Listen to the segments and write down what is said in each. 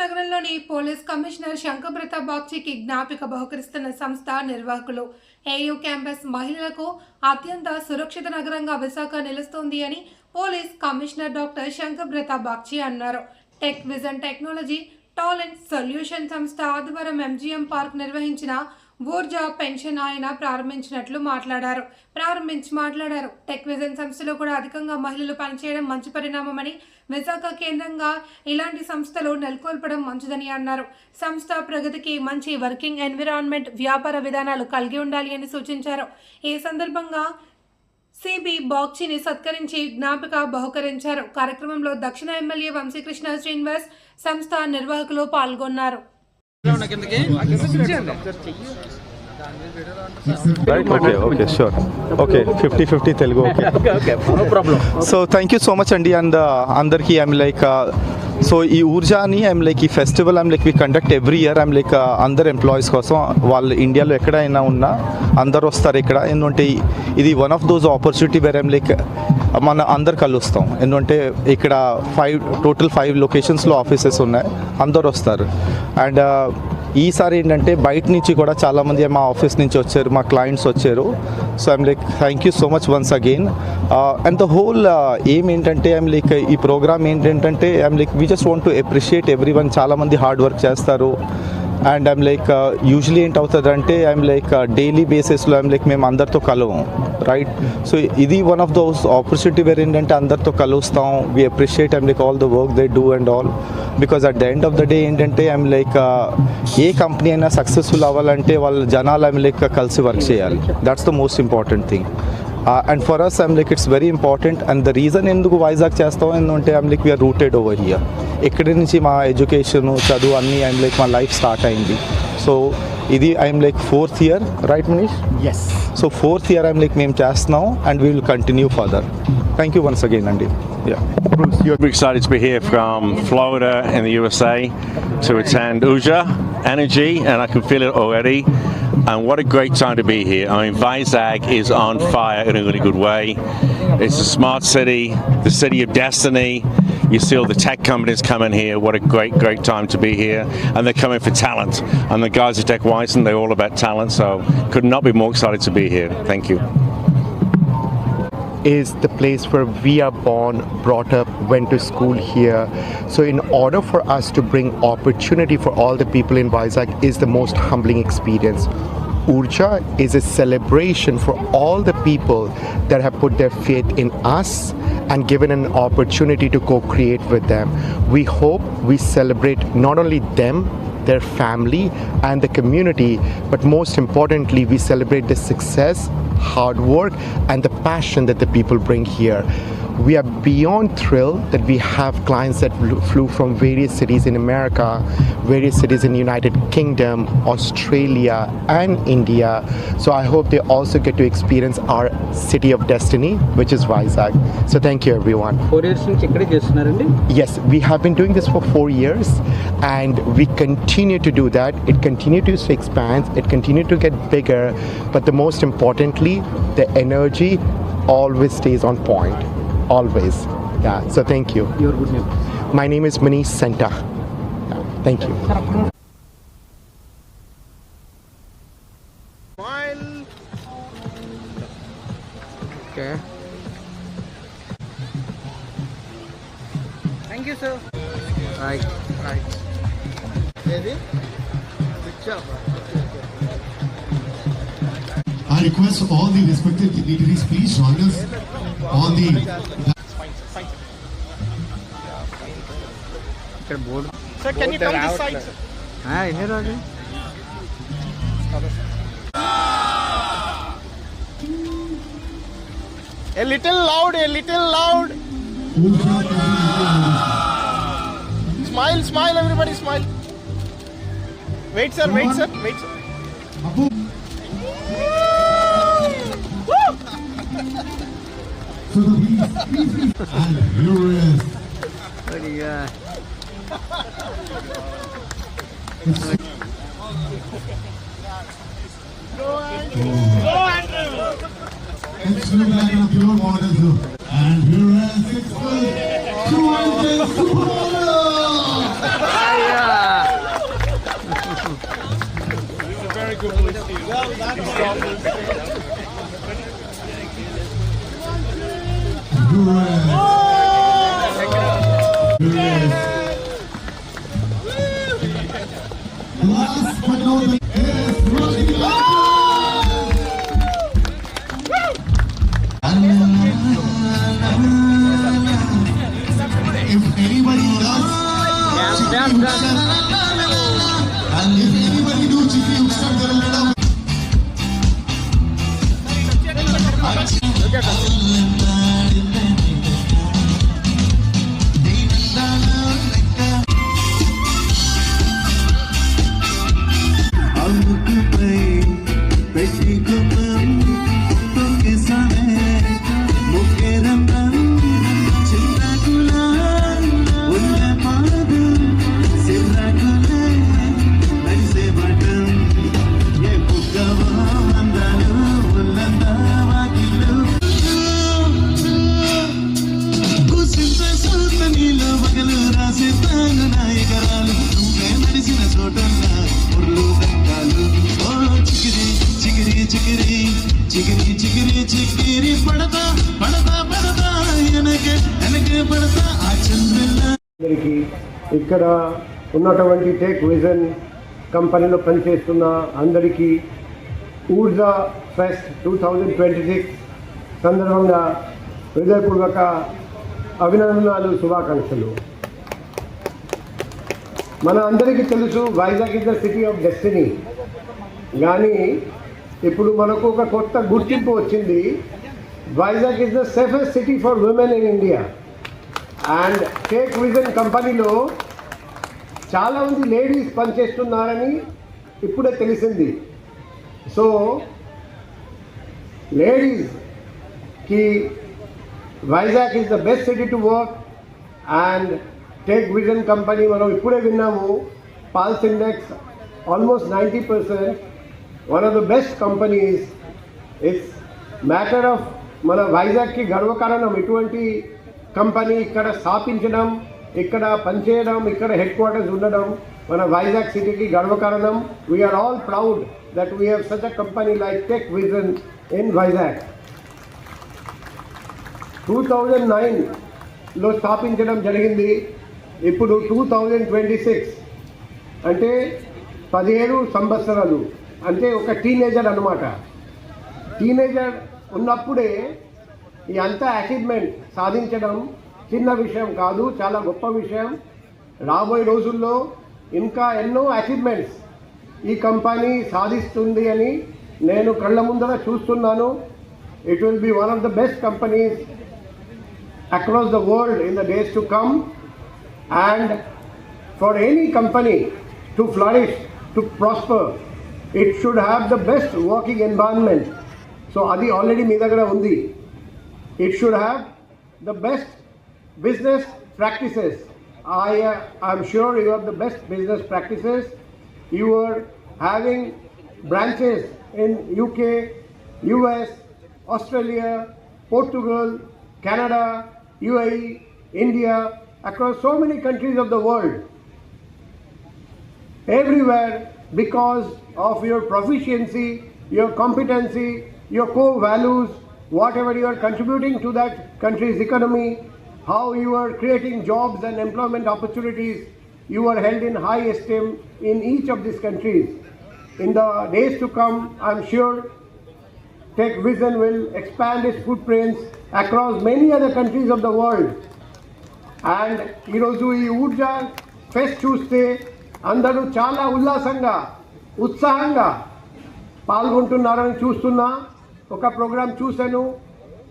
నగరంలోని police commissioner Shankhabrata బాక్సీకి జ్ఞాపిక బహుకరిస్తున్న సంస్థ నిర్వాహకులు. ఏయూ క్యాంపస్ మహిళలకు అత్యంత సురక్షిత నగరంగా విశాఖ నిలుస్తోంది అని police commissioner doctor Shankhabrata Bagchi అన్నారు. Tech vision technology talent solution సంస్థ ఆదివారం ఎంజీఎం పార్క్ నిర్వహించిన ఊర్జా పెన్షన్ ఆయన ప్రారంభించినట్లు మాట్లాడారు. ప్రారంభించి మాట్లాడారు. టెక్ విజన్ సంస్థలో కూడా అధికంగా మహిళలు పనిచేయడం మంచి పరిణామమని విశాఖ కేంద్రంగా ఇలాంటి సంస్థలు నెలకొల్పడం మంచిదని అన్నారు. సంస్థ ప్రగతికి మంచి వర్కింగ్ ఎన్విరాన్మెంట్ వ్యాపార విధానాలు కలిగి ఉండాలి అని సూచించారు. ఈ సందర్భంగా సిబి బాక్చిని సత్కరించి జ్ఞాపిక బహుకరించారు. కార్యక్రమంలో దక్షిణ ఎమ్మెల్యే వంశీకృష్ణ శ్రీనివాస్ సంస్థ నిర్వాహకులు పాల్గొన్నారు. Right? Okay, okay, sure. Okay, 50 50 Telugu. Okay. okay, no problem. So thank you so much అండి అండ్ అందరికీ ఐమ్ లైక్ సో ఈ ఊర్జాని ఐమ్ లైక్ ఈ festival I'm like we conduct every year I'm like అందరు employees కోసం వాళ్ళు ఇండియాలో ఎక్కడైనా ఉన్నా అందరు వస్తారు ఇక్కడ ఎందుకంటే ఇది one of those opportunity where I'm like మన అందరు కలుస్తాం ఎందుకంటే ఇక్కడ ఫైవ్ టోటల్ ఫైవ్ లొకేషన్స్లో ఆఫీసెస్ ఉన్నాయి అందరు వస్తారు అండ్ ఈసారి ఏంటంటే బయట నుంచి కూడా చాలామంది మా ఆఫీస్ నుంచి వచ్చారు మా క్లయింట్స్ వచ్చారు. So I'm like thank you so much once again and the whole ఏం ఏంటంటే ఐమ్ లైక్ ఈ ప్రోగ్రామ్ ఏంటంటే I'm like we just want to appreciate every one చాలామంది హార్డ్ వర్క్ చేస్తారు. అండ్ ఐమ్ లైక్ యూజువలీ ఏంటవుతుంది అంటే I'm like daily బేసిస్లో I'm like మేము అందరితో కలవం రైట్ సో ఇది one of those opportunity where ఏంటంటే అందరితో కలుస్తాం. We appreciate I'm like all the work they do and all because at the end of the day ఏంటంటే ఐమ్ లైక్ uh, ఏ కంపెనీ అయినా సక్సెస్ఫుల్ అవ్వాలంటే వాళ్ళ జనాలు ఐమ్ లైక్ కలిసి వర్క్ చేయాలి. That's the most important thing And for us I'm like it's very important and the reason ఎందుకు వైజాగ్ చేస్తాం ఎందుకంటే I'm like we're rooted over here ఇక్కడి నుంచి మా ఎడ్యుకేషన్ చదువు అన్నీ ఐమ్ లైక్ మా లైఫ్ స్టార్ట్ అయింది సో ఇది I'm like fourth year right Manish Yes. So fourth year I'm like మేము చేస్తున్నాం and we will continue further thank you once again అండి yeah We're excited to be here from Florida in the USA to attend Uja Energy, and I can feel it already. And what a great time to be here. I mean, Vizag is on fire in a really good way. It's a smart city, the city of destiny. You see all the tech companies coming here. What a great, great time to be here. And they're coming for talent. And the guys at Tech Wyson, they're all about talent. So could not be more excited to be here. Thank you. Is the place where we are born, brought up, went to school here. So, in order for us to bring opportunity for all the people in Vizag, is the most humbling experience. Urja is a celebration for all the people that have put their faith in us and given an opportunity to co create with them. We hope we celebrate not only them, their family, and the community, but most importantly, we celebrate the success, hard work, and the passion that the people bring here we are beyond thrilled that we have clients that flew from various cities in America, various cities in the United Kingdom, Australia, and India. So I hope they also get to experience our city of destiny, which is Vizag. So thank you, everyone. Yes, we have been doing this for four years, and we continue to do that. It continues to expand. It continues to get bigger, but the most importantly, the energy always stays on point always. Yeah, so thank you. Your good name? My name is Manish Santa. Yeah, thank you. Smile. Okay. Thank you, sir. Right. Right. Ready? Good job. Request all the respected dignitaries please join us on the. Sir, can you come this side? Sir? Here again. A little loud, a little loud. Smile, smile, everybody, smile. Wait, sir, wait, sir, wait, sir. So the beast and Lewis. What do you got? Let's look like a pure model too. And here is six foot, two inches supermodel. He's a very good police. Well, that's Durant. Durant. Last If anybody does. చిగిరి చిగిరి పడతా పడతా పడతా వెనకే వెనకే పడతా ఆ చంద్రుల్లా ఇక్కడ ఉన్నటువంటి టేక్ విజన్ కంపెనీలో పనిచేస్తున్న అందరికీ Urja fest two thousand twenty six సందర్భంగా హృదయపూర్వక అభినందనాలు శుభాకాంక్షలు. మన అందరికీ తెలుసు Vizag is the city of destiny కానీ ఇప్పుడు మనకు ఒక కొత్త గుర్తింపు వచ్చింది. Vizag is the safest city for women in India and tech vision కంపెనీలో చాలామంది లేడీస్ పనిచేస్తున్నారని ఇప్పుడే తెలిసింది. సో లేడీస్కి Vizag is the best city to work and tech vision company మనం ఇప్పుడే విన్నాము. Paul's index almost ninety percent one of the best companies it's matter of మన వైజాగ్కి గర్వకారణం ఇటువంటి కంపెనీ ఇక్కడ స్థాపించడం ఇక్కడ పనిచేయడం ఇక్కడ హెడ్ క్వార్టర్స్ ఉండడం మన వైజాగ్ సిటీకి గర్వకారణం we are all proud that we have such a company like tech vision in Vizag two thousand నైన్లో స్థాపించడం జరిగింది. ఇప్పుడు టూ థౌజండ్ ట్వంటీ సిక్స్ అంటే పదిహేడు సంవత్సరాలు. అంటే ఒక టీనేజర్ అనమాట టీనేజర్ ఉన్నప్పుడే ఈ అంత అచీవ్మెంట్ సాధించడం చిన్న విషయం కాదు చాలా గొప్ప విషయం. రాబోయే రోజుల్లో ఇంకా ఎన్నో అచీవ్మెంట్స్ ఈ కంపెనీ సాధిస్తుంది అని నేను కళ్ళ ముందర చూస్తున్నాను. It will be one of the best companies across the world in the days to come and for any company to flourish to prosper it should have the best working environment so adi already మీ దగ్గర ఉంది it should have the best business practices i uh, i'm sure you have the best business practices you are having branches in uk us australia portugal canada uae india across so many countries of the world everywhere because of your proficiency, your competency, your core values, whatever you are contributing to that country's economy, how you are creating jobs and employment opportunities, you are held in high esteem in each of these countries. In the days to come, I'm sure TechVision will expand its footprints across many other countries of the world. And Hirozui Uja, Fest Tuesday అందరూ చాలా ఉల్లాసంగా ఉత్సాహంగా పాల్గొంటున్నారని చూస్తున్నా. ఒక programme చూశాను.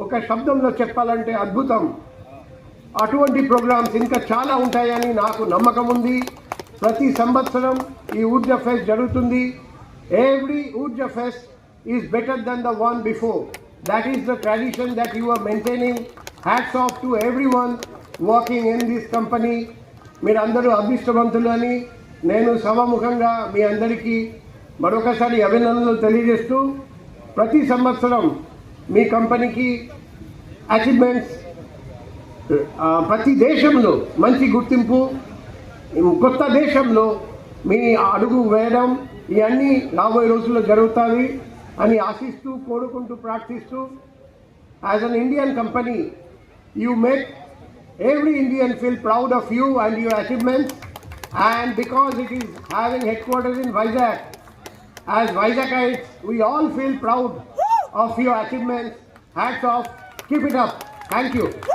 ఒక శబ్దంలో చెప్పాలంటే అద్భుతం. అటువంటి ప్రోగ్రామ్స్ ఇంకా చాలా ఉంటాయని నాకు నమ్మకం ఉంది. ప్రతి సంవత్సరం ఈ ఊర్జా ఫెస్ట్ జరుగుతుంది. Every Urja fest is better than the one before that is the tradition that you are maintaining hats off to every one working in this company మీరు అందరూ అదృష్టవంతులు అని నేను సభముఖంగా మీ అందరికీ మరొకసారి అభినందనలు తెలియజేస్తూ ప్రతి సంవత్సరం మీ కంపెనీకి అచీవ్మెంట్స్ ప్రతి దేశంలో మంచి గుర్తింపు కొత్త దేశంలో మీ అడుగు వేయడం ఇవన్నీ రాబోయే రోజుల్లో జరుగుతుంది అని ఆశిస్తూ కోరుకుంటూ ప్రార్థిస్తూ as an Indian company you make every Indian feel proud of you and your achievements and because it is having headquarters in Vizag as Vizagites we all feel proud of your achievements. Hats off. Keep it up. Thank you